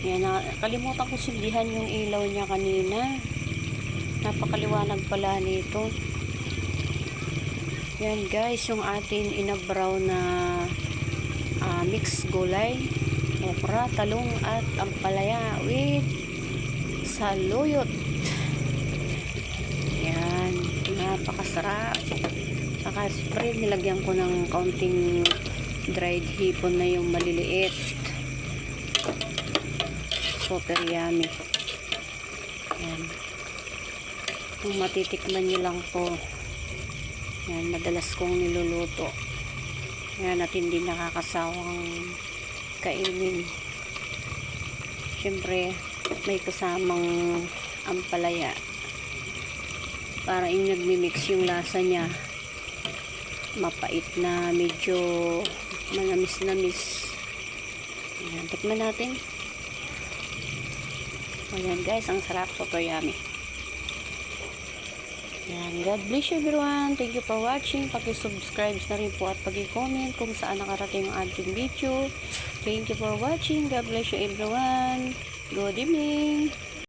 Yan, nakalimutan ko sindihan yung ilaw niya kanina. Napakaliwanag pala nito. Yan guys, yung atin inabraw na ah, mix gulay, okra, talong at ampalaya with saluyot. Yan, napakasarap. Saka siyempre nilagyan ko ng kaunting dried hipon na yung maliliit. Super yummy. Yan. Kung matitikman nyo lang po. Yan, madalas kong niluluto. Yan, at hindi nakakasawang kainin. Siyempre, may kasamang ampalaya. Para yung nagmimix yung lasa niya, mapait na medyo manamis-namis. Ayan, tikman natin. Ayan guys, ang sarap. Super yummy. Ayan, God bless you everyone. Thank you for watching. Paki-subscribe na rin po at paki-comment kung saan nakarating ang ating video. Thank you for watching. God bless you everyone. Good evening.